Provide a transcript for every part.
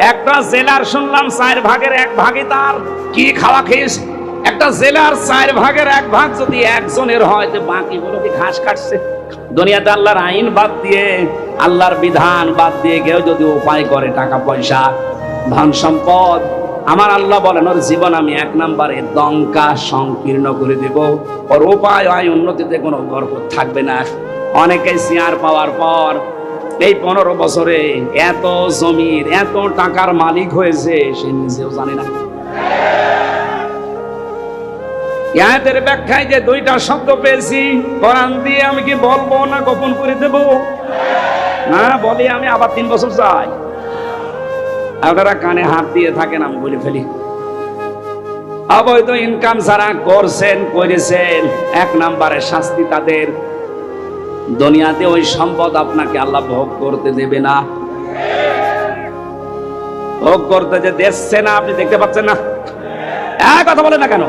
একটা জেলার শুনলাম চার ভাগের এক ভাগে তার। কি খাওয়া খেয়েছে? একটা জেলার চার ভাগের এক ভাগ যদি একজনের হয়, তো বাকি গুলো কি ঘাস কাটছে? দুনিয়াতে আল্লাহর আইন বাদ দিয়ে, আল্লাহর বিধান বাদ দিয়ে কেউ যদি উপায় করে টাকা, পয়সা, ধন সম্পদ, আমার আল্লাহ বলেন, ওর জীবন আমি এক নম্বরে দঙ্কা সংকীর্ণ করে দেব। ওর উপায় হয় উন্নতিতে কোনো গর্ব থাকবে না। অনেকে শেয়ার পাওয়ার পর এই পনেরো বছরে এত জমির, এত টাকার মালিক হয়েছে, সে নিজেও জানে না। ব্যাখ্যায় যে দুইটা শব্দ পেয়েছি, কোরআন দিয়ে আমি কি বলব না গোপন করে দেব? না, বলি আমি আবার তিন বছর চাই আপনারা কানে হাত দিয়ে থাকেন, আমি বলে ফেলি। অবৈধ ইনকাম যারা করছেন, করেছেন, এক নম্বরে শাস্তি তাদের। দুনিয়াতে ওই সম্পদ আপনাকে আল্লাহ ভোগ করতে দেবে না। ভোগ করতে যে দেখছে না, আপনি দেখতে পাচ্ছেন না? এক কথা বলে না কেন?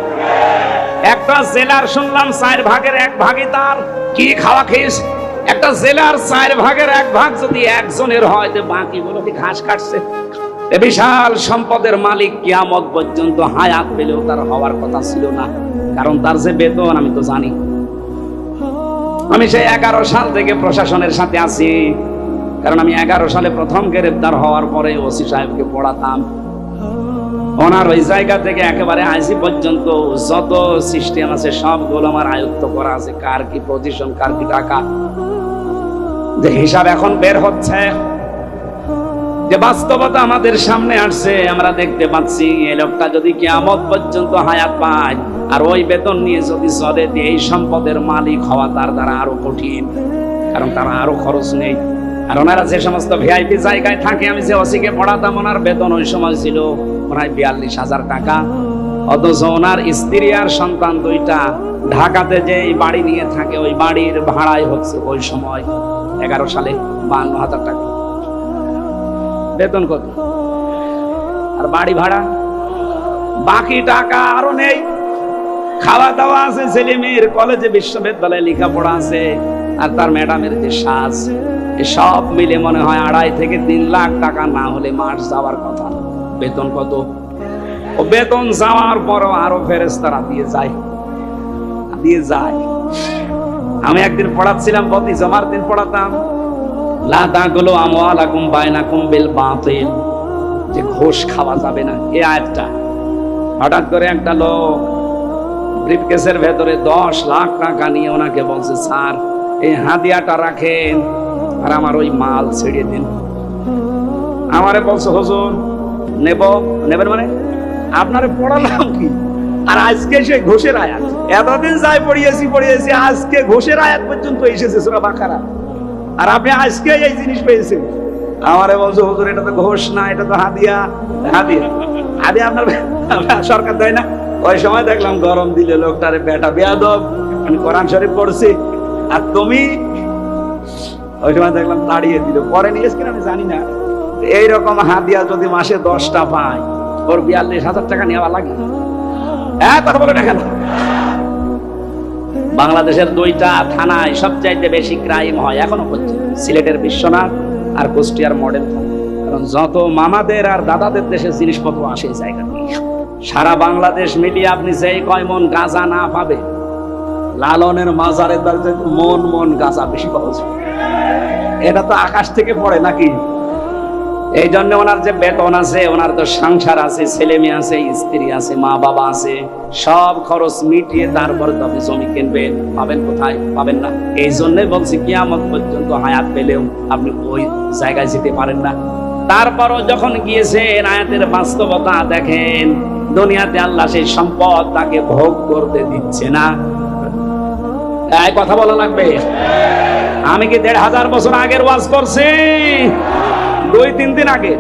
একটা জেলার শুনলাম, চার ভাগের এক ভাগে তার। কি খাওয়া খেয়েছে? একটা জেলার চার ভাগের এক ভাগ যদি একজনের হয়, তো বাকি গুলো কি ঘাস কাটছে? বিশাল সম্পদের মালিক কিয়ামত পর্যন্ত হায়াত পেলেও তার হওয়ার কথা ছিল না। কারণ তার যে বেতন, আমি তো জানি। আমি সেই এগারো সাল থেকে প্রশাসনের সাথে আছি। কারণ আমি এগারো সালে প্রথম গ্রেপ্তার হওয়ার পরে ওসি সাহেবকে পড়াতাম। ওনার ওই জায়গা থেকে একেবারে আইসি পর্যন্ত যত সিস্টেম আছে, সবগুলো আমার আয়ত্ত করা আছে। কার কি পজিশন কার কি টাকা। যে হিসাব এখন বের হচ্ছে, যে বাস্তবতা আমাদের সামনে আসছে, আমরা দেখতে পাচ্ছি, এই লোকটা যদি কিয়ামত পর্যন্ত হায়াত পায় আর ওই বেতন নিয়ে যদি চলে এই সম্পদের মালিক হওয়া তার দ্বারা আরও কঠিন, কারণ তার আরও খরচ নেই। আর ওনারা যে সমস্ত ভিআইপি জায়গায় থাকে, আমি যে ওসিকে পড়াতাম, ওনার বেতন ওই সময় ছিল প্রায় বিয়াল্লিশ হাজার টাকা। অথচ ওনার স্ত্রী আর সন্তান দুইটা ঢাকাতে যে বাড়ি নিয়ে থাকে, ওই বাড়ির ভাড়াই হচ্ছে ওই সময় এগারো সালে বান্ন হাজার টাকা। বেতন কত? আর বাড়ি ভাড়া? বাকি টাকা আরও নেই। খাওয়া দাওয়া আছে, ছেলে মেয়ের কলেজে, বিশ্ববিদ্যালয়ে লেখাপড়া আছে, আর তার ম্যাডামের যে সাজ সব মিলে মনে হয় আড়াই থেকে তিন লাখ টাকা না হলে মাস যাওয়ার কথা। বেতন কত? ও বেতন যাওয়ার পরও আরও ফেরেস্তারা দিয়ে যায়। দিয়ে যায়। আমি একদিন পড়াচ্ছিলাম প্রতি জমার দিন পড়াতাম। লা তাকুলু আমওয়ালাকুম বাইনাকুম বিল বাতিল। যে ঘোষ খাওয়া যাবে না, এ আয়াতটা। হঠাৎ করে একটা লোক ব্রিফকেসের ভেতরে দশ লাখ টাকা নিয়ে ওনাকে বলছে, স্যার, এই হাদিয়াটা রাখেন আর আমার ওই মাল ছেড়ে দিন। আমারে বলছে, হুজুর, নেব, নেবেন মানে? আপনারে পড়ালাম কি? আর আজকে সেই ঘোষের আয়াত। এতদিন যাই পড়িয়েছি পড়িয়েছি, আজকে ঘোষের আয়াত পর্যন্ত এসেছে সুরা বাকারা। আর আপনি আজকে এই জিনিস পেয়েছেন। আমারে বলছে, হুজুর, এটা তো ঘোষ না, এটা তো হাদিয়া হাদিয়া। হাদিয়া আপনার সরকার দেয় না। ওই সময় দেখলাম গরম দিলে লোকটারে বেটা বেয়াদব। আমি কোরআন শরীফ পড়ছি। আর তুমি? ওই সময় দেখলাম দাঁড়িয়ে দিল। পরে নিয়েছ কিনা আমি জানি না। এইরকম হাদিয়া যদি মাসে দশটা পায়, ওর বিয়াল্লিশ হাজার টাকা নেওয়া লাগে। হ্যাঁ কথা বলে না বাংলাদেশের দুইটা থানায় সবচাইতে বেশি ক্রাইম হয় এখনও হচ্ছে সিলেটের বিশ্বনাথ আর কুষ্টিয়ার মডেল থানা। কারণ যত মামাদের আর দাদাদের দেশে জিনিসপত্র আসে এই জায়গা থেকে, সারা বাংলাদেশ মিলিয়ে আপনি যেই কয় মন গাঁজা না পাবে লালনের মাজারের দ্বারা মন মন গাঁজা বেশি পাওয়া যায়। এটা তো আকাশ থেকে পড়ে নাকি? এই জন্য ওনার যে বেতন আছে, ওনার তো সংসার আছে, ছেলে মেয়ে আছে, স্ত্রী আছে, মা বাবা আছে, সব খরচ মিটিয়ে তারপর তো আপনি জমি কিনবেন, পাবেন কোথায়, পাবেন না। এই জন্যই বলছি, কিয়ামত পর্যন্ত হায়াত পেলেও আপনি ওই জায়গায় যেতে পারেন না। তারপরও যখন গিয়েছেন, আয়াতের বাস্তবতা দেখেন, দুনিয়াতে আল্লাহ সেই সম্পদ তাকে ভোগ করতে দিচ্ছে না। কথা বলা লাগবে? আমি কি দেড় হাজার বছর আগের ওয়াজ করছি? দুই, তিন দিন আগে।